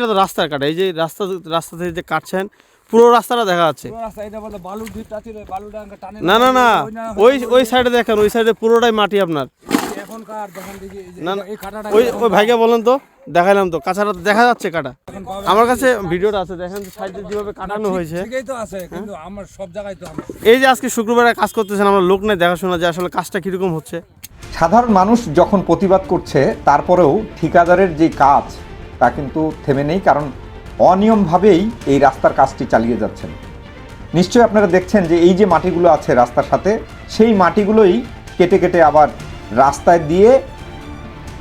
এটা তো রাস্তার কাটা এই যে রাস্তা রাস্তা থেকে যে কাটছেন পুরো রাস্তাটা দেখা যাচ্ছে। পুরো রাস্তা এটা বলে বালু দ্বীপটা ছিল বালুটা আমাকে টানে না। না না ওই ওই সাইডে দেখেন ওই সাইডে পুরোটাই মাটি আপনার। এখনকার দেখেন দেখি এই যে না, না, এই কাটাটা ওই ওই ভাইকে বলেন তো দেখাইলাম তো দেখা যাচ্ছে কাটা। আমার কাছে ভিডিওটা আছে দেখেন সাইডে যেভাবে কাটানো হয়েছে। ঠিকই তো আছে কিন্তু আমার সব জায়গায় এই যে আজকে শুক্রবারে কাজ করতেছেন আমরা লোক নেই দেখাশোনা যে আসলে কাজটা কীরকম হচ্ছে। সাধারণ মানুষ যখন প্রতিবাদ করছে তারপরেও ঠিকাদারের যে কাজ তা কিন্তু থেমে নেই, কারণ অনিয়মভাবেই এই রাস্তার কাজটি চালিয়ে যাচ্ছেন। নিশ্চয়ই আপনারা দেখছেন যে এই যে মাটিগুলো আছে রাস্তার সাথে, সেই মাটিগুলোই কেটে কেটে আবার রাস্তায় দিয়ে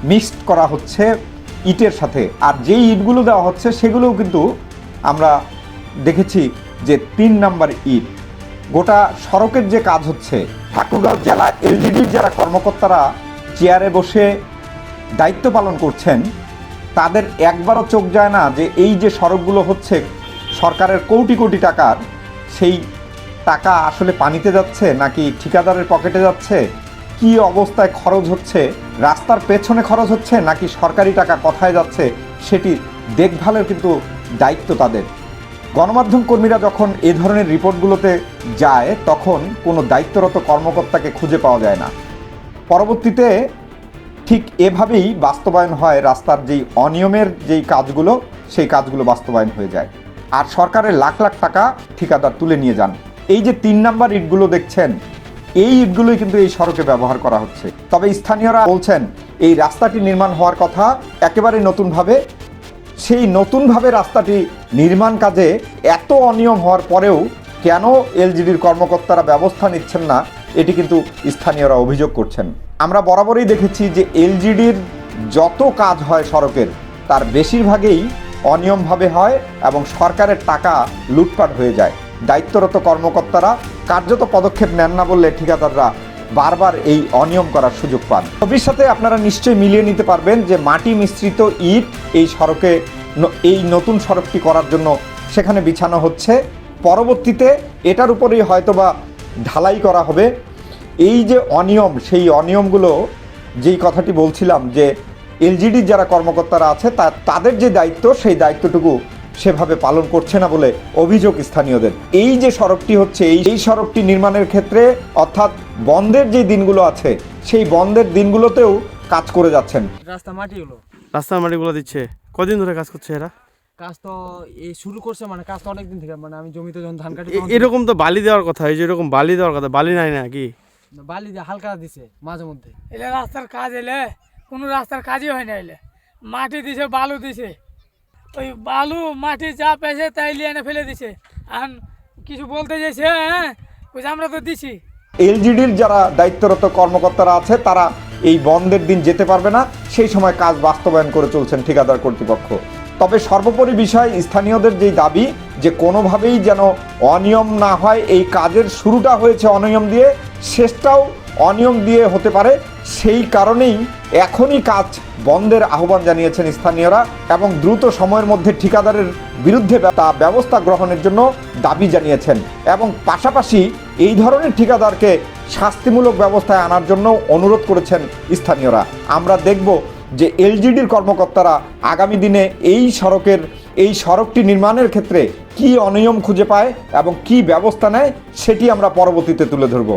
মিক্সড করা হচ্ছে ইটের সাথে। আর যেই ইটগুলো দেওয়া হচ্ছে, সেগুলোও কিন্তু আমরা দেখেছি যে তিন নাম্বার ইট। গোটা সড়কের যে কাজ হচ্ছে, ঠাকুরগাঁও জেলা এলজিডির যারা কর্মকর্তারা চেয়ারে বসে দায়িত্ব পালন করছেন তাদের একবারও চোখ যায় না যে এই যে সড়কগুলো হচ্ছে সরকারের কোটি কোটি টাকার, সেই টাকা আসলে পানিতে যাচ্ছে নাকি ঠিকাদারের পকেটে যাচ্ছে? কি অবস্থায় খরচ হচ্ছে? রাস্তার পেছনে খরচ হচ্ছে নাকি সরকারি টাকা কোথায় যাচ্ছে? সেটি দেখভালের কিন্তু দায়িত্ব তাদের। গণমাধ্যম কর্মীরা যখন এ ধরনের রিপোর্টগুলোতে যায়, তখন কোনো দায়িত্বরত কর্মকর্তাকে খুঁজে পাওয়া যায় না। পরবর্তীতে ঠিক এভাবেই বাস্তবায়ন হয় রাস্তার যেই অনিয়মের যেই কাজগুলো, সেই কাজগুলো বাস্তবায়ন হয়ে যায়। আর সরকারের লাখ লাখ টাকা ঠিকাদার তুলে নিয়ে যান। এই যে তিন নাম্বার ইটগুলো দেখছেন, এই ইটগুলোই কিন্তু এই সড়কে ব্যবহার করা হচ্ছে। তবে স্থানীয়রা বলছেন, এই রাস্তাটি নির্মাণ হওয়ার কথা একেবারে নতুনভাবে, সেই নতুনভাবে রাস্তাটি নির্মাণ কাজে এত অনিয়ম হওয়ার পরেও কেন এলজিডির কর্মকর্তারা ব্যবস্থা নিচ্ছেন না? এটি কিন্তু স্থানীয়রা অভিযোগ করছেন। আমরা বরাবরই দেখেছি যে এলজিডির যত কাজ হয় সড়কের, তার বেশিরভাগেই অনিয়মভাবে হয় এবং সরকারের টাকা লুটপাট হয়ে যায়। দায়িত্বরত কর্মকর্তারা কার্যত পদক্ষেপ নেন না বললে ঠিকাদাররা বারবার এই অনিয়ম করার সুযোগ পান। ভবিষ্যতে আপনারা নিশ্চয়ই মিলিয়ে নিতে পারবেন যে মাটি মিশ্রিত ইট এই সড়কে এই নতুন সড়কটি করার জন্য সেখানে বিছানো হচ্ছে। পরবর্তীতে এটার উপরেই হয়তোবা ঢালাই করা হবে। এই যে অনিয়ম সেই অনিয়মগুলো যেই কথাটি বলছিলাম যে এলজিডির যারা কর্মকর্তারা আছে তা তাদের যে দায়িত্ব সেই দায়িত্বটুকু সেভাবে পালন করছে না বলে অভিযোগ স্থানীয়দের। এই যে সড়কটি হচ্ছে এই এই সড়কটি নির্মাণের ক্ষেত্রে অর্থাৎ বন্ধের যে দিনগুলো আছে সেই বন্ধের দিনগুলোতেও কাজ করে যাচ্ছেন। রাস্তা মাটি হলো রাস্তার মাটিগুলো দিচ্ছে। কদিন ধরে কাজ করছে এরা? কাজ তো এই শুরু করছে মানে কাজ তো অনেকদিন থেকে মানে আমি জমিতে যখন ধান কাটি এরকম তো বালি দেওয়ার কথা এই যে এরকম বালি দেওয়ার কথা বালি নাই নাকি? বালি দিয়ে হালকা দিছে মাঝে মধ্যে। এলে রাস্তার কাজ এলে কোনো রাস্তার কাজই হয় না এলে। মাটি দিছে বালু দিছে। ওই বালু মাটি যা পেয়েছে তাই লিয়ে এনে ফেলে দিছে। আর কিছু বলতে যাইছে হ্যাঁ? বলছে আমরা তো দিছি। এলজিডির যারা দায়িত্বরত কর্মকর্তারা আছে তারা এই বন্ধের দিন যেতে পারবে না। সেই সময় কাজ বাস্তবায়ন করে চলছেন ঠিকাদার কর্তৃপক্ষ। তবে সর্বোপরি বিষয় স্থানীয়দের যেই দাবি যে কোনোভাবেই যেন অনিয়ম না হয়, এই কাজের শুরুটা হয়েছে অনিয়ম দিয়ে, শেষটাও অনিয়ম দিয়ে হতে পারে। সেই কারণেই এখনই কাজ বন্ধের আহ্বান জানিয়েছেন স্থানীয়রা এবং দ্রুত সময়ের মধ্যে ঠিকাদারের বিরুদ্ধে তা ব্যবস্থা গ্রহণের জন্য দাবি জানিয়েছেন এবং পাশাপাশি এই ধরনের ঠিকাদারকে শাস্তিমূলক ব্যবস্থায় আনার জন্য অনুরোধ করেছেন স্থানীয়রা। আমরা দেখব যে এলজিডির কর্মকর্তারা আগামী দিনে এই সড়কের, এই সড়কটি নির্মাণের ক্ষেত্রে কি অনিয়ম খুঁজে পায় এবং কি ব্যবস্থা নেয়, সেটি আমরা পরবর্তীতে তুলে ধরব।